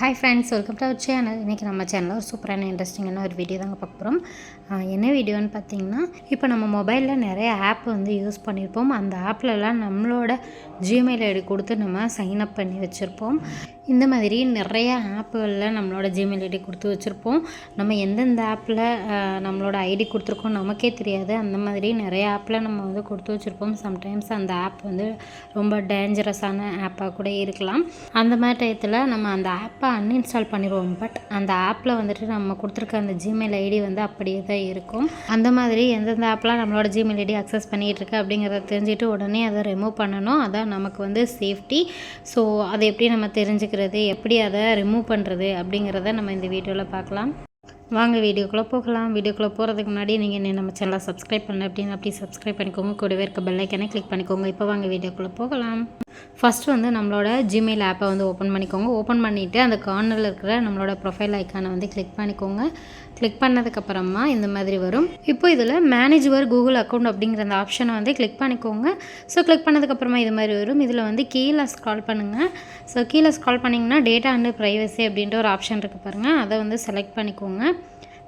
Hi friends welcome to our channel இன்றைக்கி நம்ம சேனலில் ஒரு சூப்பரான இன்ட்ரெஸ்டிங்கான ஒரு வீடியோ தாங்க பார்க்க போகிறோம் என்ன வீடியோன்னு பார்த்தீங்கன்னா இப்போ நம்ம மொபைலில் நிறைய ஆப் வந்து யூஸ் பண்ணியிருப்போம். அந்த ஆப்லலாம் நம்மளோட ஜிமெயில் ஐடி கொடுத்து நம்ம சைன் அப் பண்ணி வச்சுருப்போம். இந்த மாதிரி நிறைய ஆப்புகளில் நம்மளோட ஜிமெயில் ஐடி கொடுத்து வச்சுருப்போம். நம்ம எந்தெந்த ஆப்பில் நம்மளோட ஐடி கொடுத்துருக்கோம் நமக்கே தெரியாது. அந்த மாதிரி நிறைய ஆப்பில் நம்ம வந்து கொடுத்து வச்சுருப்போம். சம்டைம்ஸ் அந்த ஆப் வந்து ரொம்ப டேஞ்சரஸான ஆப்பாக கூட இருக்கலாம். அந்த மாதிரி டயத்தில் நம்ம அந்த ஆப்பை அன்இன்ஸ்டால் பண்ணிடுவோம் பட் அந்த ஆப்பில் வந்துட்டு நம்ம கொடுத்துருக்க அந்த ஜிமெயில் ஐடி வந்து அப்படியே தான் இருக்கும். அந்த மாதிரி எந்தெந்த ஆப்லாம் நம்மளோட ஜிமெயில் ஐடி அக்சஸ் பண்ணிகிட்டு இருக்கு அப்படிங்கிறத தெரிஞ்சுட்டு உடனே அதை ரிமூவ் பண்ணணும். அதான் நமக்கு வந்து சேஃப்டி ஸோ அதை எப்படி நம்ம தெரிஞ்சுக்கிறது? எப்படி அதை ரிமூவ் பண்ணுறது அப்படிங்கிறத நம்ம இந்த வீடியோவில் பார்க்கலாம். வாங்க வீடியோக்குள்ளே போகலாம். வீடியோக்குள்ளே போகிறதுக்கு முன்னாடி நீங்கள் என்ன நம்ம சேனலை சப்ஸ்கிரைப் பண்ணல அப்படின்னு அப்படி சப்ஸ்கிரைப் பண்ணிக்கோங்க. கூடவே இருக்க பெல்லைக்கனே கிளிக் பண்ணிக்கோங்க. இப்போ வாங்க வீடியோக்குள்ளே போகலாம். ஃபஸ்ட் வந்து நம்மளோட ஜிமெயில் ஆப்பை வந்து ஓப்பன் பண்ணிக்கோங்க. ஓப்பன் பண்ணிவிட்டு அந்த கார்னரில் இருக்கிற நம்மளோட ப்ரொஃபைல் ஐக்கானை வந்து கிளிக் பண்ணிக்கோங்க. கிளிக் பண்ணதுக்கப்புறமா இந்த மாதிரி வரும். இப்போ இதில் மேனேஜர் கூகுள் அக்கௌண்ட் அப்படிங்கிற அந்த ஆப்ஷனை வந்து கிளிக் பண்ணிக்கோங்க. ஸோ கிளிக் பண்ணதுக்கப்புறமா இது மாதிரி வரும். இதில் வந்து கீழே ஸ்க்ரால் பண்ணுங்கள் ஸோ கீழே ஸ்க்ரால் பண்ணிங்கன்னா டேட்டா அண்டு ப்ரைவசி அப்படின்ற ஒரு ஆப்ஷன் இருக்குது பாருங்கள் அதை வந்து செலக்ட் பண்ணிக்கோங்க.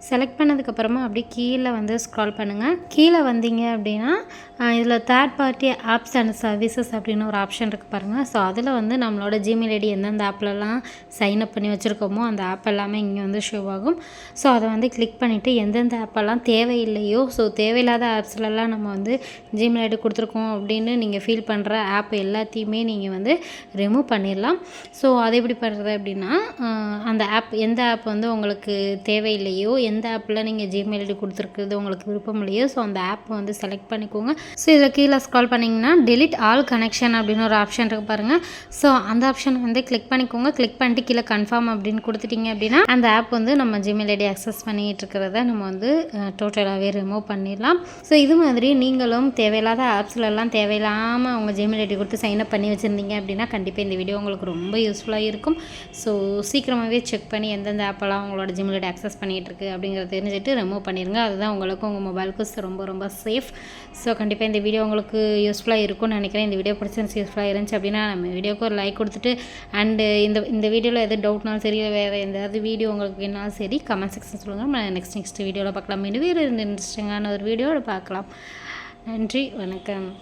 செலக்ட் பண்ணதுக்கப்புறமா அப்படியே கீழே வந்து ஸ்க்ரால் பண்ணுங்கள் கீழே வந்தீங்க அப்படின்னா இதில் third party apps and services அப்படின்னு ஒரு ஆப்ஷன் இருக்குது பாருங்கள் ஸோ அதில் வந்து நம்மளோட ஜிமெயில் ஐடி எந்தெந்த ஆப்லலாம் சைன் அப் பண்ணி வச்சுருக்கோமோ அந்த ஆப் எல்லாமே இங்கே வந்து ஷோ ஆகும். ஸோ அதை வந்து கிளிக் பண்ணிவிட்டு எந்தெந்த ஆப்பெல்லாம் தேவையில்லையோ ஸோ தேவையில்லாத ஆப்ஸ்லலாம் நம்ம வந்து ஜிமெயில் ஐடி கொடுத்துருக்கோம் அப்படின்னு நீங்கள் ஃபீல் பண்ணுற ஆப் எல்லாத்தையுமே நீங்கள் வந்து ரிமூவ் பண்ணிடலாம் ஸோ அதை எப்படி பண்ணுறது அப்படின்னா அந்த ஆப் எந்த ஆப் வந்து உங்களுக்கு தேவையில்லையோ எந்த ஆப்பில் நீங்கள் ஜிமெயில் ஐடி கொடுத்துருக்குறது உங்களுக்கு விருப்பம் இல்லையோ ஸோ அந்த ஆப்பை வந்து செலக்ட் பண்ணிக்கோங்க. ஸோ இதில் கீழே ஸ்கால் பண்ணிங்கன்னா டெலிட் ஆல் கனெக்ஷன் அப்படின்னு ஒரு ஆப்ஷன் இருக்குது பாருங்கள் ஸோ அந்த ஆப்ஷன் வந்து கிளிக் பண்ணிக்கோங்க. கிளிக் பண்ணிட்டு கீழே கன்ஃபார்ம் அப்படின்னு கொடுத்துட்டீங்க அப்படின்னா அந்த ஆப் வந்து நம்ம ஜிமெயில் ஐடி அக்சஸ் பண்ணிகிட்டு இருக்கிறத நம்ம வந்து டோட்டலாகவே ரிமூவ் பண்ணிடலாம். ஸோ இது மாதிரி நீங்களும் தேவையில்லாத ஆப்ஸ்லலாம் தேவையில்லாமல் உங்கள் ஜிமெயில் ஐடி கொடுத்து சைன் அப் பண்ணி வச்சுருந்தீங்க அப்படின்னா கண்டிப்பாக இந்த வீடியோ உங்களுக்கு ரொம்ப யூஸ்ஃபுல்லாக இருக்கும். ஸோ சீக்கிரமாகவே செக் பண்ணி எந்தெந்த ஆப்பெல்லாம் உங்களோட ஜிமெயில் ஐடி அக்சஸ் பண்ணிகிட்டு இருக்கு அப்படிங்கிறத தெரிஞ்சுட்டு ரிமூவ் பண்ணிடுங்க அதுதான் உங்களுக்கும் உங்கள் மொபைலுக்கும் ரொம்ப ரொம்ப சேஃப் ஸோ கண்டிப்பாக இந்த வீடியோ உங்களுக்கு யூஸ்ஃபுல்லாக இருக்கும்னு நினைக்கிறேன். இந்த வீடியோ பிடிச்சிருந்துச்சு யூஸ்ஃபுல்லாக இருந்துச்சு அப்படின்னா நம்ம வீடியோக்கு ஒரு லைக் கொடுத்துட்டு அண்டு இந்த இந்த வீடியோவில் எது டவுட்னாலும் சரி வேறு எதாவது வீடியோ உங்களுக்கு வேணாலும் சரி கமெண்ட் செக்ஷன் சொல்லுங்கள் நம்ம நெக்ஸ்ட் நெக்ஸ்ட் வீடியோவில் பார்க்கலாம். இன்னும் வேறு இன்ட்ரெஸ்டிங்கான ஒரு வீடியோவில் பார்க்கலாம். நன்றி வணக்கம்.